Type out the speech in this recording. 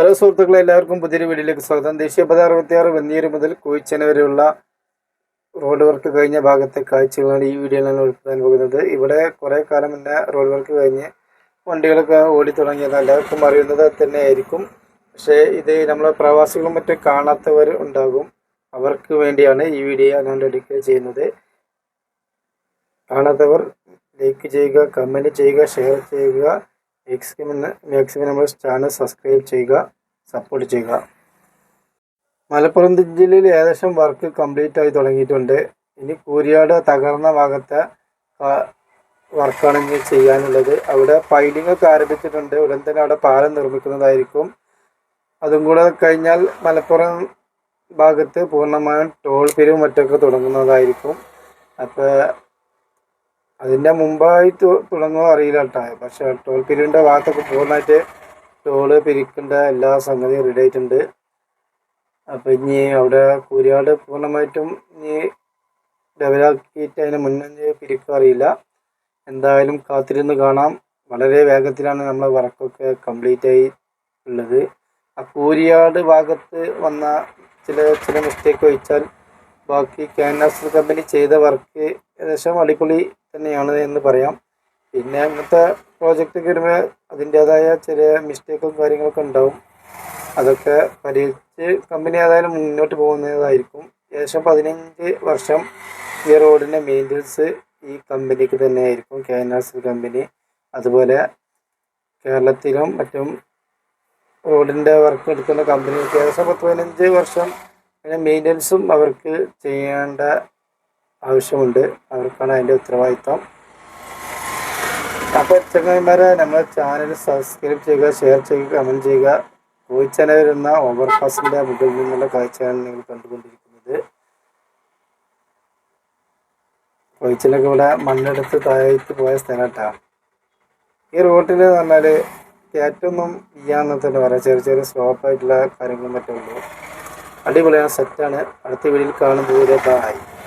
Hello സുഹൃത്തുക്കളെ എല്ലാവർക്കും പുതിയൊരു വീഡിയോയിലേക്ക് സ്വാഗതം. ദേശീയപാത അറുപത്തിയാറ് വെന്നീര് മുതൽ കുഴിച്ചന വരെയുള്ള റോഡ് വർക്ക് കഴിഞ്ഞ ഭാഗത്തെ കാഴ്ചകളാണ് ഈ വീഡിയോയിൽ ഞാൻ ഉൾപ്പെടുത്താൻ പോകുന്നത്. ഇവിടെ കുറേ കാലം മുന്നേ റോഡ് വർക്ക് കഴിഞ്ഞ് വണ്ടികളൊക്കെ ഓടി തുടങ്ങിയത് എല്ലാവർക്കും അറിയുന്നത് തന്നെ ആയിരിക്കും പക്ഷേ ഇത് നമ്മളെ പ്രവാസികളും മറ്റും കാണാത്തവർ ഉണ്ടാകും. അവർക്ക് വേണ്ടിയാണ് ഈ വീഡിയോ ഞാൻ ഡെഡിക്കേറ്റ് ചെയ്യുന്നത്. കാണാത്തവർ ലൈക്ക് ചെയ്യുക കമന്റ് ചെയ്യുക ഷെയർ ചെയ്യുക. മാക്സിമം മാക്സിമം നമ്മൾ ചാനൽ സബ്സ്ക്രൈബ് ചെയ്യുക സപ്പോർട്ട് ചെയ്യുക. മലപ്പുറം ജില്ലയിൽ ഏകദേശം വർക്ക് കംപ്ലീറ്റ് ആയി തുടങ്ങിയിട്ടുണ്ട്. ഇനി കൂരിയാട് തകർന്ന ഭാഗത്തെ വർക്കാണ് ഇനി ചെയ്യാനുള്ളത്. അവിടെ പൈലിംഗ് ഒക്കെ ആരംഭിച്ചിട്ടുണ്ട്. ഉടൻ തന്നെ അവിടെ പാലം നിർമ്മിക്കുന്നതായിരിക്കും. അതും കൂടെ കഴിഞ്ഞാൽ മലപ്പുറം ഭാഗത്ത് പൂർണമായും ടോൾ പിരിവ് മറ്റൊക്കെ തുടങ്ങുന്നതായിരിക്കും. അപ്പോൾ അതിന്റെ മുമ്പായി തുടങ്ങുമോ അറിയില്ല കേട്ടോ പക്ഷേ ടോൾ പിരിവിന്റെ ഭാഗത്തൊക്കെ പൂർണമായിട്ട് ടോൾ പിരിക്കേണ്ട എല്ലാ സംഗതിയും റെഡി ആയിട്ടുണ്ട്. അപ്പോൾ ഇനി അവിടെ കൂരിയാട് പൂർണമായിട്ടും ഇനി ഡെവലപ്പാക്കിയിട്ട് അതിന് മുന്നേ പിരിക്കുക അറിയില്ല. എന്തായാലും കാത്തിരുന്ന് കാണാം. വളരെ വേഗത്തിലാണ് നമ്മളെ വർക്കൊക്കെ കംപ്ലീറ്റ് ആയി ഉള്ളത്. ആ കൂരിയാട് ഭാഗത്ത് വന്ന ചില ചില മിസ്റ്റേക്ക് വെച്ചാൽ ബാക്കി ക്യാൻവാസ് കമ്പനി ചെയ്ത വർക്ക് ഏകദേശം അടിപൊളി തന്നെയാണ് എന്ന് പറയാം. പിന്നെ അങ്ങനത്തെ പ്രോജക്റ്റ് വരുമ്പോൾ അതിന്റേതായ ചെറിയ മിസ്റ്റേക്കും കാര്യങ്ങളൊക്കെ ഉണ്ടാവും. അതൊക്കെ പരിഹരിച്ച് കമ്പനി ഏതായാലും മുന്നോട്ട് പോകുന്നതായിരിക്കും. ഏകദേശം പതിനഞ്ച് വർഷം ഈ റോഡിന്റെ മെയിന്റനൻസ് ഈ കമ്പനിക്ക് തന്നെ ആയിരിക്കും കെ എൻ കമ്പനി. അതുപോലെ കേരളത്തിലും മറ്റും റോഡിന്റെ വർക്ക് എടുക്കുന്ന കമ്പനി ഏകദേശം പത്ത് പതിനഞ്ച് വർഷം പിന്നെ മെയിന്റനൻസും അവർക്ക് ചെയ്യേണ്ട ആവശ്യമുണ്ട്. അവർക്കാണ് അതിന്റെ ഉത്തരവാദിത്തം അപ്പോൾ ചെങ്ങന്മാരെ നമ്മുടെ ചാനൽ സബ്സ്ക്രൈബ് ചെയ്യുക ഷെയർ ചെയ്യുക കമന്റ് ചെയ്യുക. കോയിച്ചന വരുന്ന ഓവർപാസിന്റെ മുകളിൽ നിന്നുള്ള കാഴ്ചയാണ് നിങ്ങൾ കണ്ടുകൊണ്ടിരിക്കുന്നത്. കോഴിച്ചനൊക്കെ ഇവിടെ മണ്ണെടുത്ത് താഴേക്ക് പോയ സ്ഥലമായിട്ടാണ് ഈ റോട്ടിൽ എന്ന് പറഞ്ഞാൽ കയറ്റൊന്നും ഇല്ലാന്ന് തന്നെ പറയാം. ചെറിയ ചെറിയ സ്ലോപ്പായിട്ടുള്ള കാര്യങ്ങളും മറ്റും ഉള്ളൂ അടിപൊളിയാണ് സെറ്റാണ് അടുത്ത വീഡിയോയിൽ കാണുമ്പോൾ ഇതായി